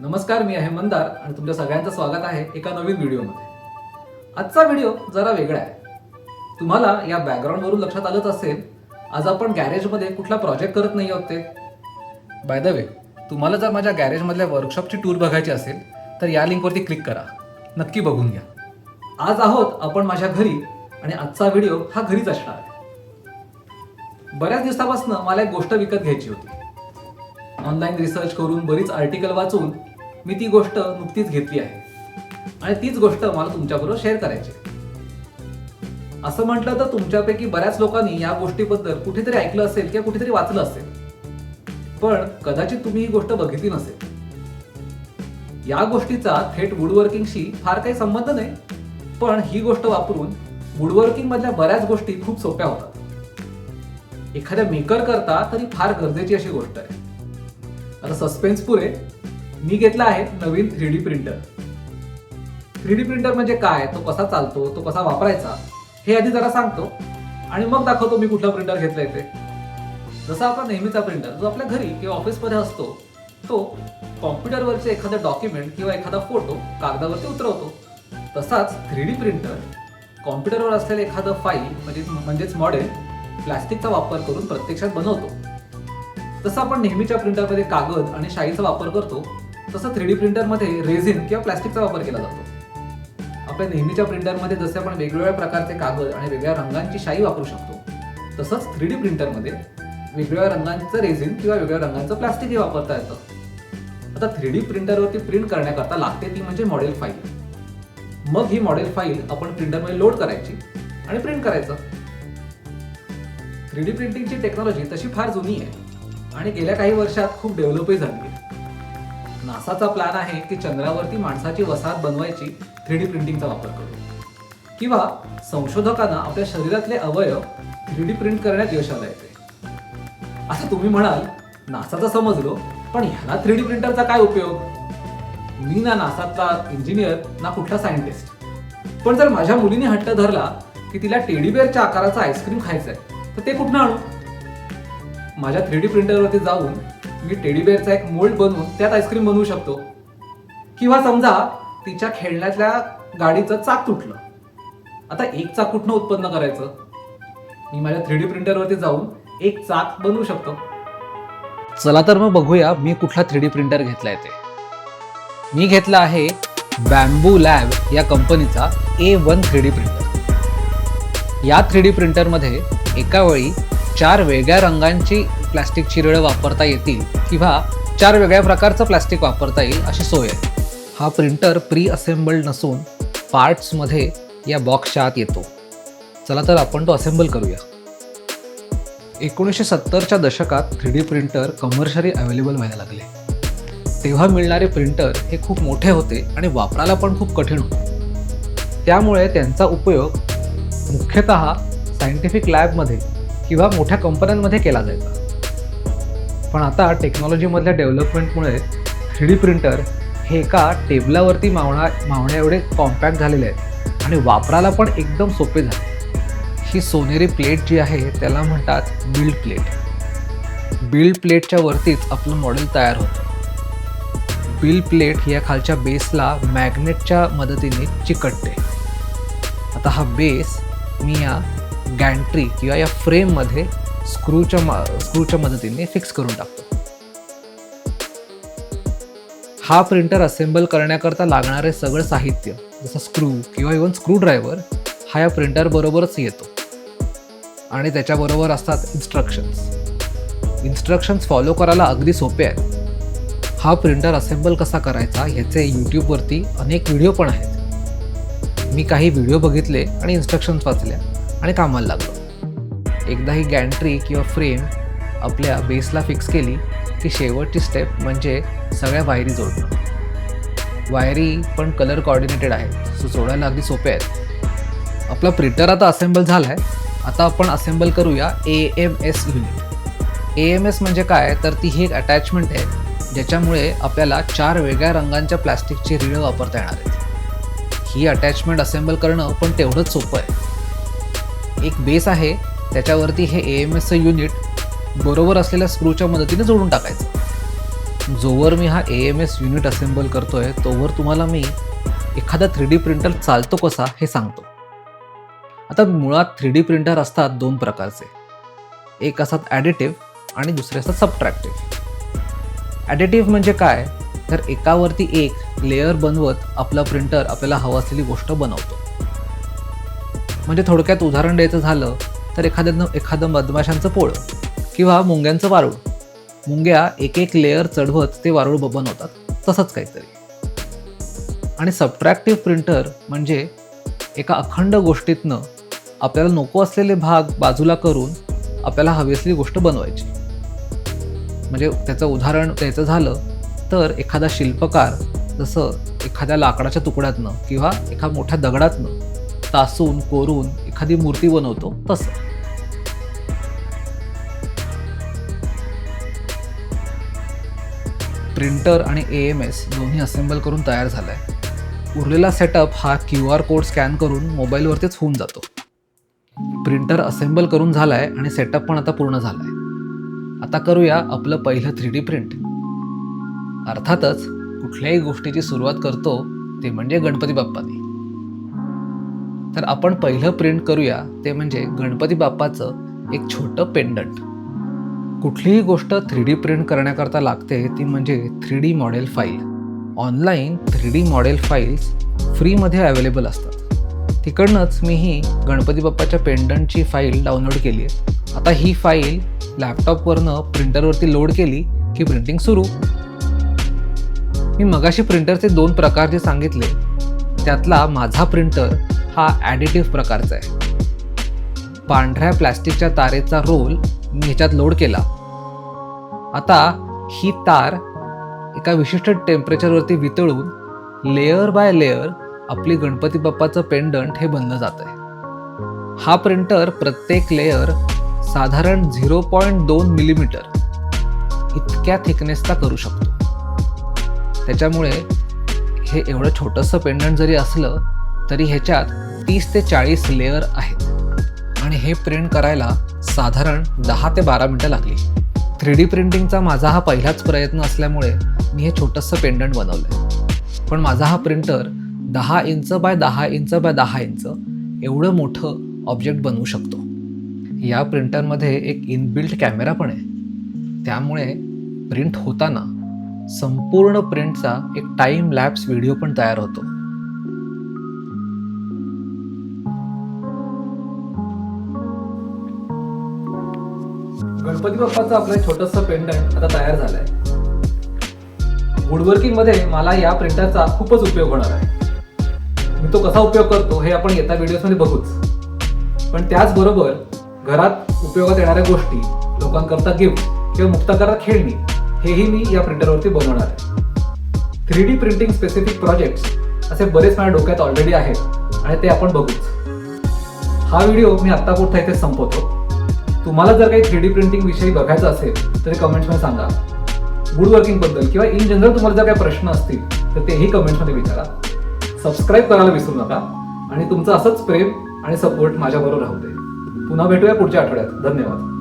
नमस्कार मी आहे मंदार आणि तुमच्या सगळ्यांचं स्वागत आहे एका नवीन व्हिडिओमध्ये. आजचा व्हिडिओ जरा वेगळा आहे. तुम्हाला या बॅकग्राऊंडवरून लक्षात आलंच असेल आज आपण गॅरेजमध्ये कुठला प्रोजेक्ट करत नाही आहोत ते. बाय द वे तुम्हाला जर माझ्या गॅरेजमधल्या वर्कशॉपची टूर बघायची असेल तर या लिंकवरती क्लिक करा. नक्की बघून घ्या. आज आहोत आपण माझ्या घरी आणि आजचा व्हिडिओ हा घरीच असणार आहे. बऱ्याच दिवसापासून मला एक गोष्ट विकत घ्यायची होती. ऑनलाईन रिसर्च करून बरीच आर्टिकल वाचून मी ती गोष्ट नुकतीच घेतली आहे. आणि तीच गोष्ट मला तुमच्याबरोबर शेअर करायची असं म्हटलं तर तुमच्यापैकी बऱ्याच लोकांनी या गोष्टीबद्दल कुठेतरी ऐकलं असेल किंवा कुठेतरी वाचलं असेल. पण कदाचित तुम्ही ही गोष्ट बघितली नसेल. या गोष्टीचा थेट वुडवर्किंगशी फार काही संबंध नाही. पण ही गोष्ट वापरून वुडवर्किंग मधल्या बऱ्याच गोष्टी खूप सोप्या होतात. एखाद्या मेकर करता तरी फार गरजेची अशी गोष्ट आहे. आता सस्पेन्स पुरे मी घेतला आहे नवीन three D printer three D printer म्हणजे काय? तो कसा चालतो? तो कसा वापरायचा? हे आधी जरा सांगतो. आणि मग दाखवतो मी कुठला प्रिंटर घेतलाय ते. जसा आपला नेहमीचा प्रिंटर जो आपल्या घरी किंवा ऑफिसमध्ये असतो तो कॉम्प्युटरवरचे एखादं डॉक्युमेंट किंवा एखादा फोटो कागदावरती उतरवतो. तसाच थ्री डी प्रिंटर कॉम्प्युटरवर असलेलं एखादं फाईल म्हणजे म्हणजेच मॉडेल प्लॅस्टिकचा वापर करून प्रत्यक्षात बनवतो. जसं आपण नेहमीच्या प्रिंटरमध्ये कागद आणि शाईचा वापर करतो तसं थ्री डी प्रिंटरमध्ये रेझिन किंवा प्लास्टिकचा वापर केला जातो. आपल्या नेहमीच्या प्रिंटरमध्ये जसे आपण वेगवेगळ्या प्रकारचे कागद आणि वेगळ्या रंगांची शाई वापरू शकतो तसंच थ्री डी प्रिंटरमध्ये वेगवेगळ्या रंगांचं रेझिन किंवा वेगवेगळ्या रंगांचं प्लॅस्टिकही वापरता येतं. आता थ्री डी प्रिंटरवरती प्रिंट करण्याकरता लागते ती म्हणजे मॉडेल फाईल. मग ही मॉडेल फाईल आपण प्रिंटरमध्ये लोड करायची आणि प्रिंट करायचं. थ्री डी प्रिंटिंगची टेक्नॉलॉजी तशी फार जुनी आहे. आणि गेल्या काही वर्षात खूप डेव्हलपही झाली आहे. नासाचा प्लॅन आहे की चंद्रावरती माणसाची वसाहत बनवायची थ्री डी प्रिंटिंगचा वापर करू. किंवा संशोधकांना आपल्या शरीरातले अवयव थ्री डी प्रिंट करण्यात यश आलं येते असं तुम्ही म्हणाल नासाचं समजलो पण ह्याला थ्री डी प्रिंटरचा काय उपयोग? मी ना नासाचा इंजिनियर ना कुठला सायंटिस्ट. पण जर माझ्या मुलीने हट्ट धरला की तिला टेडीबेअरच्या आकाराचा आईस्क्रीम खायचा आहे तर ते कुठनं आणू? माझ्या थ्री डी प्रिंटरवरती जाऊन मी टेडीबेअरचा एक मोल्ड बनवून त्यात आईस्क्रीम बनवू शकतो. किंवा समजा तिच्या खेळण्यातल्या गाडीचं चाक तुटलं. आता एक चाक कुठनं उत्पन्न करायचं? मी माझ्या थ्री डी प्रिंटरवरती जाऊन एक चाक बनवू शकतो. चला तर मग बघूया मी कुठला थ्री डी प्रिंटर घेतलाय ते. मी घेतला आहे बॅम्बू लॅब या कंपनीचा A one three D printer. या थ्री डी प्रिंटरमध्ये एका वेळी चार वेगळ्या रंगांची प्लॅस्टिकची चिरळं वापरता येतील किंवा चार वेगळ्या प्रकारचं प्लॅस्टिक वापरता येईल अशी सोय आहे. हा प्रिंटर प्री असेंबल्ड नसून पार्ट्समध्ये या बॉक्सच्या आत येतो. चला तर आपण तो असेंबल करूया. एकोणीसशे सत्तरच्या दशकात three D printer commercially available व्हायला लागले. तेव्हा मिळणारे प्रिंटर हे खूप मोठे होते आणि वापरायला पण खूप कठीण होते. त्यामुळे त्यांचा उपयोग मुख्यतः सायंटिफिक लॅबमध्ये किंवा मोठ्या कंपन्यांमध्ये केला जायचा पण आता टेक्नॉलॉजीमधल्या डेव्हलपमेंटमुळे थ्री डी प्रिंटर हे एका टेबलावरती मावणा मावण्या एवढे कॉम्पॅक्ट झालेले आहेत. आणि वापरायला पण एकदम सोपे झाले. ही सोनेरी प्लेट जी आहे त्याला म्हणतात बिल्ड प्लेट बिल्ड प्लेटच्या वरतीच आपलं मॉडेल तयार होतं. बिल्ड प्लेट या खालच्या बेसला मॅग्नेटच्या मदतीने चिकटते. आता हा बेस मी या गॅन्ट्री किंवा या फ्रेममध्ये स्क्रूच्या मा स्क्रूच्या मदतीने फिक्स करून टाकतो. हा प्रिंटर असेंबल करण्याकरता लागणारे सगळं साहित्य जसं स्क्रू किंवा इवन स्क्रूड्रायव्हर हा या प्रिंटर बरोबरच येतो. आणि त्याच्याबरोबर असतात इन्स्ट्रक्शन्स इन्स्ट्रक्शन्स फॉलो करायला अगदी सोपे आहेत. हा प्रिंटर असेंबल कसा करायचा ह्याचे यूट्यूबवरती अनेक व्हिडिओ पण आहेत. मी काही व्हिडिओ बघितले आणि इन्स्ट्रक्शन्स वाचल्या. आणि कामाला लागलो. एकदा ही गॅन्ट्री किंवा फ्रेम आपल्या बेसला फिक्स केली की शेवटची स्टेप म्हणजे सगळ्या वायरी जोडणं. वायरी पण कलर कॉर्डिनेटेड आहेत सो जोडायला अगदी सोपे आहेत. आपला प्रिंटर आता असेंबल झाला आहे आता आपण असेंबल करूया A M S unit A M S म्हणजे काय? तर ती ही एक अटॅचमेंट आहे ज्याच्यामुळे आपल्याला चार वेगळ्या रंगांच्या प्लॅस्टिकची रिळं वापरता येणार आहेत ही अटॅचमेंट असेंबल करणं पण तेवढंच सोपं आहे. एक बेस आहे त्याच्यावरती हे ए एम एसचं युनिट बरोबर असलेल्या स्क्रूच्या मदतीने जोडून टाकायचं. जोवर मी हा A M S unit assemble करतोय तोवर तुम्हाला मी एखादा थ्री डी प्रिंटर चालतो कसा हे सांगतो. आता मुळात थ्री डी प्रिंटर असतात दोन प्रकारचे. एक असतात ॲडिटिव्ह आणि दुसरे असतात सबट्रॅक्टिव्ह ॲडिटिव्ह म्हणजे काय? तर एकावरती एक लेअर बनवत आपला प्रिंटर आपल्याला हवं असलेली गोष्ट बनवतो. म्हणजे थोडक्यात उदाहरण द्यायचं झालं तर एखाद्यानं एखादं मधमाशांचं पोळं किंवा मुंग्यांचं वारूळ. मुंग्या एक एक लेअर चढवत ते वारूळ बनवतात. तसंच काहीतरी. आणि सबट्रॅक्टिव्ह प्रिंटर म्हणजे एका अखंड गोष्टीतनं आपल्याला नको असलेले भाग बाजूला करून आपल्याला हवी असलेली गोष्ट बनवायची. म्हणजे त्याचं उदाहरण द्यायचं झालं तर एखादा शिल्पकार जसं एखाद्या लाकडाच्या तुकड्यातनं किंवा एका मोठ्या दगडातनं तासून कोरून एखादी मूर्ती बनवतो तसं. प्रिंटर आणि ए एम एस दोन्ही असेंबल करून तयार झाला आहे उरलेला सेटअप हा क्यू आर कोड स्कॅन करून मोबाईलवरतीच होऊन जातो. प्रिंटर असेंबल करून झाला आहे आणि सेटअप पण आता पूर्ण झाला आहे आता करूया आपलं पहिलं थ्री डी प्रिंट. अर्थातच कुठल्याही गोष्टीची सुरुवात करतो ते म्हणजे गणपती बाप्पानी. तर आपण पहिलं प्रिंट करूया ते म्हणजे गणपती बाप्पाचं एक छोटं पेंडंट कुठलीही गोष्ट थ्री डी प्रिंट करण्याकरता लागते ती म्हणजे three D model file online three D model files फ्रीमध्ये अवेलेबल असतात. तिकडनंच मी ही गणपती बाप्पाच्या पेंडंटची फाईल डाउनलोड केली आहे. आता ही फाईल लॅपटॉपवरनं प्रिंटरवरती लोड केली की प्रिंटिंग सुरू. मी मगाशी प्रिंटरचे दोन प्रकार जे सांगितले त्यातला माझा प्रिंटर हा ॲडिटिव्ह प्रकारचा आहे. पांढऱ्या प्लॅस्टिकच्या तारेचा रोल मी ह्याच्यात लोड केला. आता ही तार एका विशिष्ट टेम्परेचरवरती वितळून लेअर बाय लेअर आपली गणपती बाप्पाचं पेंडंट हे बनलं जात आहे हा प्रिंटर प्रत्येक लेअर साधारण झिरो पॉईंट दोन मिलीमीटर इतक्या थिकनेसचा करू शकतो. त्याच्यामुळे हे एवढं छोटंसं पेंडंट जरी असलं तरी ह्याच्यात तीस ते चाळीस लेअर आहेत. आणि हे प्रिंट करायला साधारण दहा ते बारा मिनटं लागली. थ्री डी प्रिंटिंगचा माझा हा पहिलाच प्रयत्न असल्यामुळे मी हे छोटंसं पेंडंट बनवलं आहे पण माझा हा प्रिंटर दहा इंच बाय दहा इंच बाय दहा इंच एवढं मोठं ऑब्जेक्ट बनवू शकतो. या प्रिंटरमध्ये एक इनबिल्ट कॅमेरा पण आहे. त्यामुळे प्रिंट होताना संपूर्ण प्रिंटचा एक टाईम लॅप्स व्हिडिओ पण तयार होतो. गणपती बाप्पाचं आपलं छोटंसं पेंडंट आता तयार झालाय. वुडवर्किंगमध्ये मला या प्रिंटरचा खूपच उपयोग होणार आहे. मी तो कसा उपयोग करतो हे आपण येत्या व्हिडिओमध्ये बघूच. पण त्याचबरोबर घरात उपयोगात येणाऱ्या गोष्टी लोकांकरता गिफ्ट किंवा मुक्ताकरता खेळणी हेही मी या प्रिंटरवरती बनवणार आहे. Three D printing specific projects असे बरेच माझ्या डोक्यात ऑलरेडी आहेत आणि ते आपण बघूच. हा व्हिडिओ मी आत्ता कुठं इथे संपवतो? तुम्हाला जर काही थ्री डी प्रिंटिंग विषयी बघायचं असेल तर कमेंट्समध्ये सांगा. वुड वर्किंगबद्दल किंवा इन जनरल तुम्हाला जर काही प्रश्न असतील तर तेही कमेंट्समध्ये विचारा. सबस्क्राईब करायला विसरू नका आणि तुमचं असंच प्रेम आणि सपोर्ट माझ्याबरोबर राहू दे. पुन्हा भेटूया पुढच्या आठवड्यात. धन्यवाद.